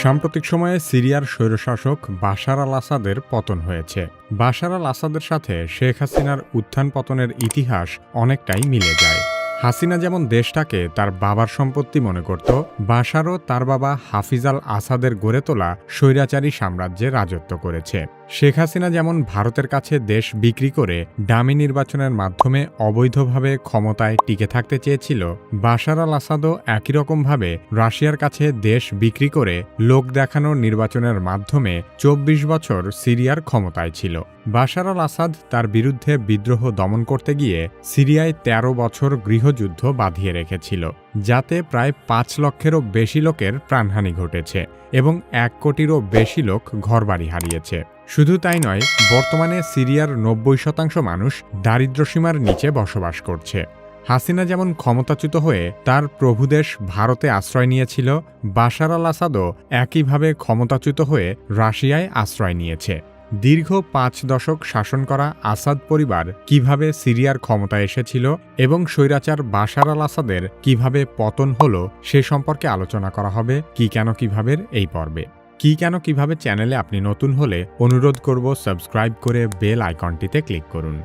সাম্প্রতিক সময়ে সিরিয়ার স্বৈরশাসক বাশার আল আসাদের পতন হয়েছে। বাশার আল আসাদের সাথে শেখ হাসিনার উত্থান পতনের ইতিহাস অনেকটাই মিলে যায়। হাসিনা যেমন দেশটাকে তার বাবার সম্পত্তি মনে করত, বাশারও তার বাবা হাফিজ আল আসাদের গড়ে তোলা স্বৈরাচারী সাম্রাজ্যে রাজত্ব করেছে। শেখ হাসিনা যেমন ভারতের কাছে দেশ বিক্রি করে ডামি নির্বাচনের মাধ্যমে অবৈধভাবে ক্ষমতায় টিকে থাকতে চেয়েছিল, বাশার আল আসাদও একই রকমভাবে রাশিয়ার কাছে দেশ বিক্রি করে লোক দেখানোর নির্বাচনের মাধ্যমে চব্বিশ বছর সিরিয়ার ক্ষমতায় ছিল। বাশার আল আসাদ তার বিরুদ্ধে বিদ্রোহ দমন করতে গিয়ে সিরিয়ায় ১৩ বছর গৃহযুদ্ধ বাঁধিয়ে রেখেছিল, যাতে প্রায় পাঁচ লক্ষেরও বেশি লোকের প্রাণহানি ঘটেছে এবং এক কোটিরও বেশি লোক ঘরবাড়ি হারিয়েছে। শুধু তাই নয়, বর্তমানে সিরিয়ার নব্বই শতাংশ মানুষ দারিদ্র্যসীমার নিচে বসবাস করছে। হাসিনা যেমন ক্ষমতাচ্যুত হয়ে তার প্রভুদেশ ভারতে আশ্রয় নিয়েছিল, বাশার আল আসাদও একইভাবে ক্ষমতাচ্যুত হয়ে রাশিয়ায় আশ্রয় নিয়েছে। দীর্ঘ পাঁচ দশক শাসন করা আসাদ পরিবার কীভাবে সিরিয়ার ক্ষমতায় এসেছিল এবং স্বৈরাচার বাশার আল আসাদের কীভাবে পতন হল সে সম্পর্কে আলোচনা করা হবে, কি কেন কীভাবে এই পর্বে। কি কেন, কীভাবে চ্যানেলে আপনি নতুন হলে অনুরোধ করব সাবস্ক্রাইব করে বেল আইকনটিতে ক্লিক করুন।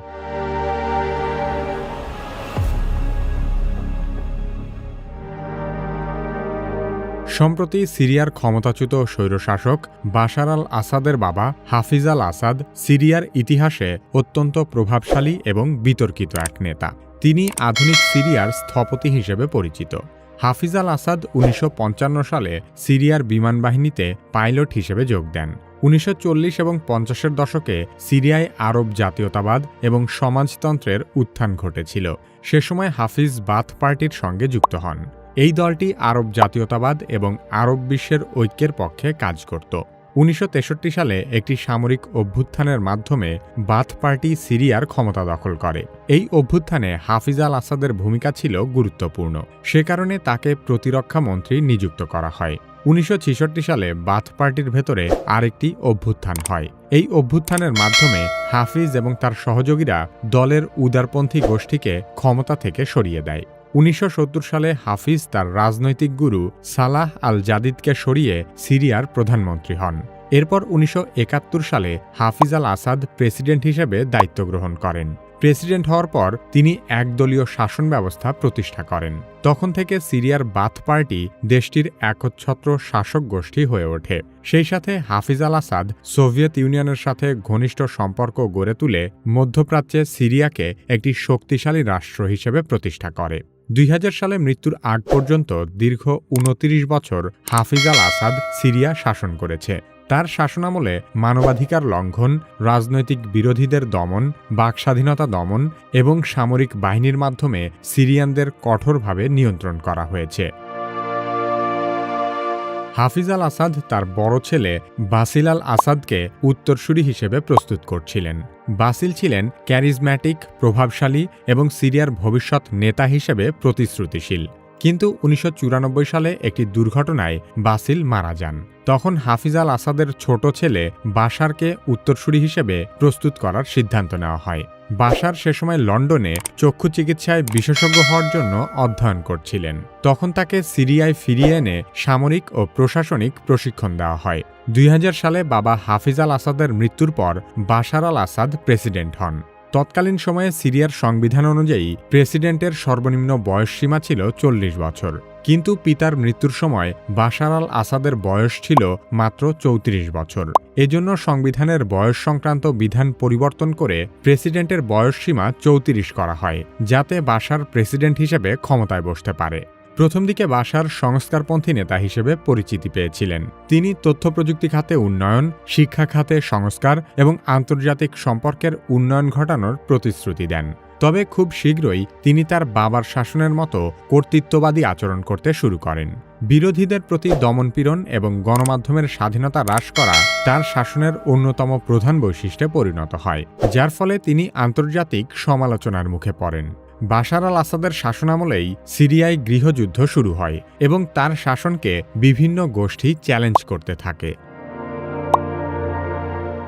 সম্প্রতি সিরিয়ার ক্ষমতাচ্যুত স্বৈরশাসক বাশার আল আসাদের বাবা হাফিজ আল আসাদ সিরিয়ার ইতিহাসে অত্যন্ত প্রভাবশালী এবং বিতর্কিত এক নেতা। তিনি আধুনিক সিরিয়ার স্থপতি হিসেবে পরিচিত। হাফিজ আল আসাদ উনিশশো পঞ্চান্ন সালে সিরিয়ার বিমান বাহিনীতে পাইলট হিসেবে যোগ দেন। উনিশশো চল্লিশ এবং পঞ্চাশের দশকে সিরিয়ায় আরব জাতীয়তাবাদ এবং সমাজতন্ত্রের উত্থান ঘটেছিল। সে সময় হাফিজ বাথ পার্টির সঙ্গে যুক্ত হন। এই দলটি আরব জাতীয়তাবাদ এবং আরব বিশ্বের ঐক্যের পক্ষে কাজ করত। উনিশশো তেষট্টি সালে একটি সামরিক অভ্যুত্থানের মাধ্যমে বাথ পার্টি সিরিয়ার ক্ষমতা দখল করে। এই অভ্যুত্থানে হাফিজ আল আসাদের ভূমিকা ছিল গুরুত্বপূর্ণ। সে কারণে তাকে প্রতিরক্ষা মন্ত্রী নিযুক্ত করা হয়। উনিশশো ছেষট্টি সালে বাথ পার্টির ভেতরে আরেকটি অভ্যুত্থান হয়। এই অভ্যুত্থানের মাধ্যমে হাফিজ এবং তার সহযোগীরা দলের উদারপন্থী গোষ্ঠীকে ক্ষমতা থেকে সরিয়ে দেয়। উনিশশো সত্তর সালে হাফিজ তার রাজনৈতিক গুরু সালাহ আল জাদিদকে সরিয়ে সিরিয়ার প্রধানমন্ত্রী হন। এরপর উনিশশো একাত্তর সালে হাফিজ আল আসাদ প্রেসিডেন্ট হিসেবে দায়িত্ব গ্রহণ করেন। প্রেসিডেন্ট হওয়ার পর তিনি একদলীয় শাসন ব্যবস্থা প্রতিষ্ঠা করেন। তখন থেকে সিরিয়ার বাথ পার্টি দেশটির একচ্ছত্র শাসক গোষ্ঠী হয়ে ওঠে। সেই সাথে হাফিজ আল আসাদ সোভিয়েত ইউনিয়নের সাথে ঘনিষ্ঠ সম্পর্ক গড়ে তুলে মধ্যপ্রাচ্যে সিরিয়াকে একটি শক্তিশালী রাষ্ট্র হিসেবে প্রতিষ্ঠা করে। দুই হাজার সালে মৃত্যুর আগ পর্যন্ত দীর্ঘ উনতিরিশ বছর হাফিজ আল আসাদ সিরিয়া শাসন করেছে। তার শাসনামলে মানবাধিকার লঙ্ঘন, রাজনৈতিক বিরোধীদের দমন, বাকস্বাধীনতা দমন এবং সামরিক বাহিনীর মাধ্যমে সিরিয়ানদের কঠোরভাবে নিয়ন্ত্রণ করা হয়েছে। হাফিজ আল আসাদ তার বড় ছেলে বাসিল আল আসাদকে উত্তরসূরি হিসেবে প্রস্তুত করছিলেন। বাসিল ছিলেন ক্যারিজম্যাটিক, প্রভাবশালী এবং সিরিয়ার ভবিষ্যৎ নেতা হিসেবে প্রতিশ্রুতিশীল। কিন্তু উনিশশো চুরানব্বই সালে একটি দুর্ঘটনায় বাসিল মারা যান। তখন হাফিজ আল আসাদের ছোট ছেলে বাশারকে উত্তরসূরি হিসেবে প্রস্তুত করার সিদ্ধান্ত নেওয়া হয়। বাশার সে সময় লন্ডনে চক্ষু চিকিৎসায় বিশেষজ্ঞ হওয়ার জন্য অধ্যয়ন করছিলেন। তখন তাকে সিরিয়ায় ফিরিয়ে এনে সামরিক ও প্রশাসনিক প্রশিক্ষণ দেওয়া হয়। দুই হাজার সালে বাবা হাফিজ আল আসাদের মৃত্যুর পর বাশার আল আসাদ প্রেসিডেন্ট হন। তৎকালীন সময়ে সিরিয়ার সংবিধান অনুযায়ী প্রেসিডেন্টের সর্বনিম্ন বয়সসীমা ছিল চল্লিশ বছর। কিন্তু পিতার মৃত্যুর সময় বাশার আল আসাদের বয়স ছিল মাত্র চৌত্রিশ বছর। এজন্য সংবিধানের বয়স সংক্রান্ত বিধান পরিবর্তন করে প্রেসিডেন্টের বয়সসীমা চৌত্রিশ করা হয়, যাতে বাশার প্রেসিডেন্ট হিসেবে ক্ষমতায় বসতে পারে। প্রথম দিকে বাসার সংস্কারপন্থী নেতা হিসেবে পরিচিতি পেয়েছিলেন। তিনি তথ্য প্রযুক্তি খাতে উন্নয়ন, শিক্ষা খাতে সংস্কার এবং আন্তর্জাতিক সম্পর্কের উন্নয়ন ঘটানোর প্রতিশ্রুতি দেন। তবে খুব শীঘ্রই তিনি তার বাবার শাসনের মতো কর্তৃত্ববাদী আচরণ করতে শুরু করেন। বিরোধীদের প্রতি দমনপীড়ন এবং গণমাধ্যমের স্বাধীনতা হ্রাস করা তার শাসনের অন্যতম প্রধান বৈশিষ্ট্যে পরিণত হয়, যার ফলে তিনি আন্তর্জাতিক সমালোচনার মুখে পড়েন। বাশার আল আসাদের শাসনামলেই সিরিয়ায় গৃহযুদ্ধ শুরু হয় এবং তার শাসনকে বিভিন্ন গোষ্ঠী চ্যালেঞ্জ করতে থাকে।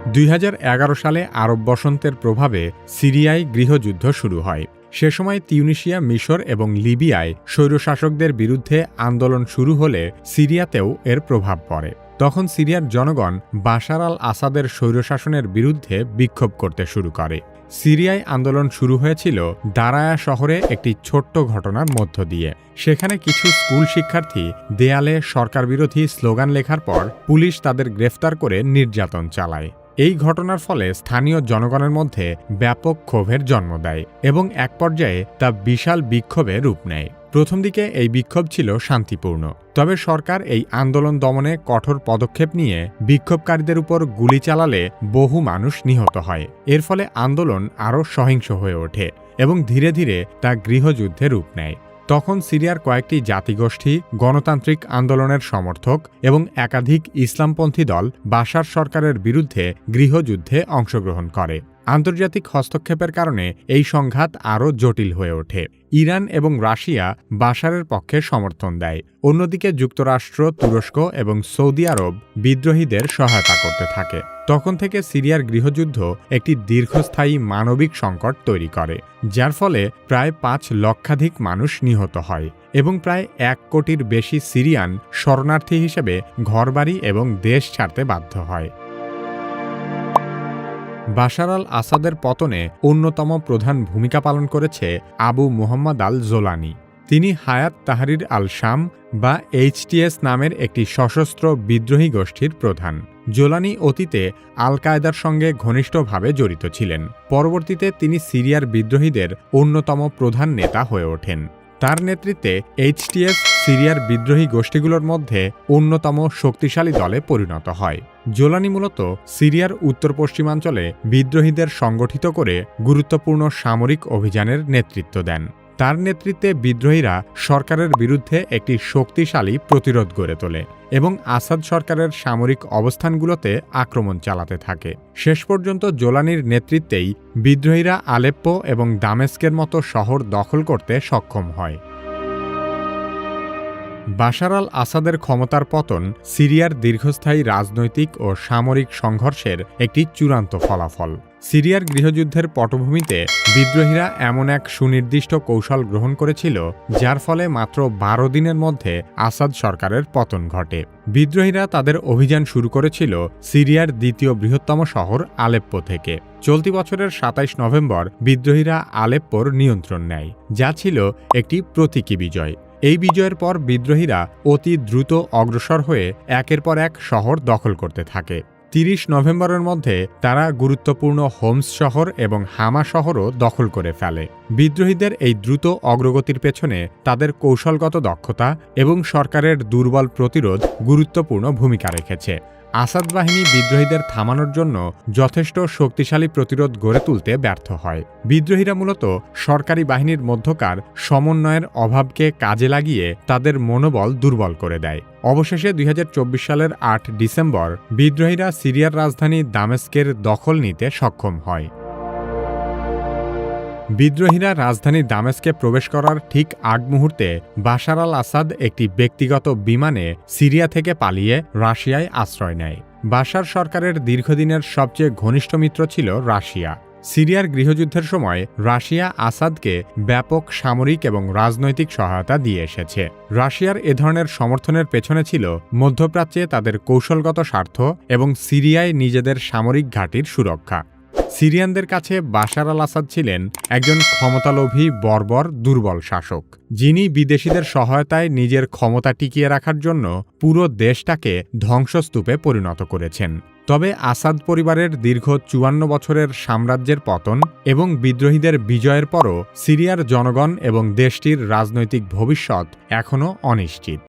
দুই হাজার এগারো সালে আরব বসন্তের প্রভাবে সিরিয়ায় গৃহযুদ্ধ শুরু হয়। সে সময় তিউনিশিয়া, মিশর এবং লিবিয়ায় স্বৈরশাসকদের বিরুদ্ধে আন্দোলন শুরু হলে সিরিয়াতেও এর প্রভাব পড়ে। তখন সিরিয়ার জনগণ বাশার আল আসাদের স্বৈরশাসনের বিরুদ্ধে বিক্ষোভ করতে শুরু করে। সিরিয়ায় আন্দোলন শুরু হয়েছিল দারায়া শহরে একটি ছোট্ট ঘটনার মধ্য দিয়ে। সেখানে কিছু স্কুল শিক্ষার্থী দেয়ালে সরকার বিরোধী স্লোগান লেখার পর পুলিশ তাদের গ্রেফতার করে নির্যাতন চালায়। এই ঘটনার ফলে স্থানীয় জনগণের মধ্যে ব্যাপক ক্ষোভের জন্ম দেয় এবং এক পর্যায়ে তা বিশাল বিক্ষোভে রূপ নেয়। প্রথম দিকে এই বিক্ষোভ ছিল শান্তিপূর্ণ। তবে সরকার এই আন্দোলন দমনে কঠোর পদক্ষেপ নিয়ে বিক্ষোভকারীদের উপর গুলি চালালে বহু মানুষ নিহত হয়। এর ফলে আন্দোলন আরও সহিংস হয়ে ওঠে এবং ধীরে ধীরে তা গৃহযুদ্ধে রূপ নেয়। তখন সিরিয়ার কয়েকটি জাতিগোষ্ঠী, গণতান্ত্রিক আন্দোলনের সমর্থক এবং একাধিক ইসলামপন্থী দল বাশার সরকারের বিরুদ্ধে গৃহযুদ্ধে অংশগ্রহণ করে। আন্তর্জাতিক হস্তক্ষেপের কারণে এই সংঘাত আরও জটিল হয়ে ওঠে। ইরান এবং রাশিয়া বাশারের পক্ষে সমর্থন দেয়। অন্যদিকে যুক্তরাষ্ট্র, তুরস্ক এবং সৌদি আরব বিদ্রোহীদের সহায়তা করতে থাকে। তখন থেকে সিরিয়ার গৃহযুদ্ধ একটি দীর্ঘস্থায়ী মানবিক সংকট তৈরি করে, যার ফলে প্রায় পাঁচ লক্ষাধিক মানুষ নিহত হয় এবং প্রায় এক কোটির বেশি সিরিয়ান শরণার্থী হিসেবে ঘরবাড়ি এবং দেশ ছাড়তে বাধ্য হয়। বাশার আল আসাদের পতনে অন্যতম প্রধান ভূমিকা পালন করেছে আবু মুহাম্মদ আল জোলানি তিনি হায়াত তাহারির আল শাম বা এইচটিএস নামের একটি সশস্ত্র বিদ্রোহী গোষ্ঠীর প্রধান। জোলানি অতীতে আল কায়দার সঙ্গে ঘনিষ্ঠভাবে জড়িত ছিলেন। পরবর্তীতে তিনি সিরিয়ার বিদ্রোহীদের অন্যতম প্রধান নেতা হয়ে ওঠেন। তার নেতৃত্বে এইচটিএস, সিরিয়ার বিদ্রোহী গোষ্ঠীগুলোর মধ্যে অন্যতম শক্তিশালী দলে পরিণত হয়। জোলানি মূলত সিরিয়ার উত্তর পশ্চিমাঞ্চলে বিদ্রোহীদের সংগঠিত করে গুরুত্বপূর্ণ সামরিক অভিযানের নেতৃত্ব দেন। তার নেতৃত্বে বিদ্রোহীরা সরকারের বিরুদ্ধে একটি শক্তিশালী প্রতিরোধ গড়ে তোলে এবং আসাদ সরকারের সামরিক অবস্থানগুলোতে আক্রমণ চালাতে থাকে। শেষ পর্যন্ত জোলানির নেতৃত্বেই বিদ্রোহীরা আলেপ্পো এবং দামেস্কের মতো শহর দখল করতে সক্ষম হয়। বাশার আল আসাদের ক্ষমতার পতন সিরিয়ার দীর্ঘস্থায়ী রাজনৈতিক ও সামরিক সংঘর্ষের একটি চূড়ান্ত ফলাফল। সিরিয়ার গৃহযুদ্ধের পটভূমিতে বিদ্রোহীরা এমন এক সুনির্দিষ্ট কৌশল গ্রহণ করেছিল, যার ফলে মাত্র বারো দিনের মধ্যে আসাদ সরকারের পতন ঘটে। বিদ্রোহীরা তাদের অভিযান শুরু করেছিল সিরিয়ার দ্বিতীয় বৃহত্তম শহর আলেপ্পো থেকে। চলতি বছরের সাতাইশ নভেম্বর বিদ্রোহীরা আলেপ্পোর নিয়ন্ত্রণ নেয়, যা ছিল একটি প্রতীকী বিজয়। এই বিজয়ের পর বিদ্রোহীরা অতি দ্রুত অগ্রসর হয়ে একের পর এক শহর দখল করতে থাকে। তিরিশ নভেম্বরের মধ্যে তারা গুরুত্বপূর্ণ হোমস শহর এবং হামা শহরও দখল করে ফেলে। বিদ্রোহীদের এই দ্রুত অগ্রগতির পেছনে তাদের কৌশলগত দক্ষতা এবং সরকারের দুর্বল প্রতিরোধ গুরুত্বপূর্ণ ভূমিকা রেখেছে। আসাদ বাহিনী বিদ্রোহীদের থামানোর জন্য যথেষ্ট শক্তিশালী প্রতিরোধ গড়ে তুলতে ব্যর্থ হয়। বিদ্রোহীরা মূলত সরকারি বাহিনীর মধ্যকার সমন্বয়ের অভাবকে কাজে লাগিয়ে তাদের মনোবল দুর্বল করে দেয়। অবশেষে দুই হাজার চব্বিশ সালের আট ডিসেম্বর বিদ্রোহীরা সিরিয়ার রাজধানী দামেস্কের দখল নিতে সক্ষম হয়। বিদ্রোহীরা রাজধানী দামেস্কে প্রবেশ করার ঠিক আগ মুহূর্তে বাশার আল আসাদ একটি ব্যক্তিগত বিমানে সিরিয়া থেকে পালিয়ে রাশিয়ায় আশ্রয় নেয়। বাশার সরকারের দীর্ঘদিনের সবচেয়ে ঘনিষ্ঠ মিত্র ছিল রাশিয়া। সিরিয়ার গৃহযুদ্ধের সময় রাশিয়া আসাদকে ব্যাপক সামরিক এবং রাজনৈতিক সহায়তা দিয়ে এসেছে। রাশিয়ার এ ধরনের সমর্থনের পেছনে ছিল মধ্যপ্রাচ্যে তাদের কৌশলগত স্বার্থ এবং সিরিয়ায় নিজেদের সামরিক ঘাঁটির সুরক্ষা। সিরিয়ানদের কাছে বাশার আল আসাদ ছিলেন একজন ক্ষমতালোভী, বর্বর, দুর্বল শাসক। যিনি বিদেশিদের সহায়তায় নিজের ক্ষমতা টিকিয়ে রাখার জন্য পুরো দেশটাকে ধ্বংসস্তূপে পরিণত করেছেন। তবে আসাদ পরিবারের দীর্ঘ চুয়ান্ন বছরের সাম্রাজ্যের পতন এবং বিদ্রোহীদের বিজয়ের পরও সিরিয়ার জনগণ এবং দেশটির রাজনৈতিক ভবিষ্যৎ এখনও অনিশ্চিত।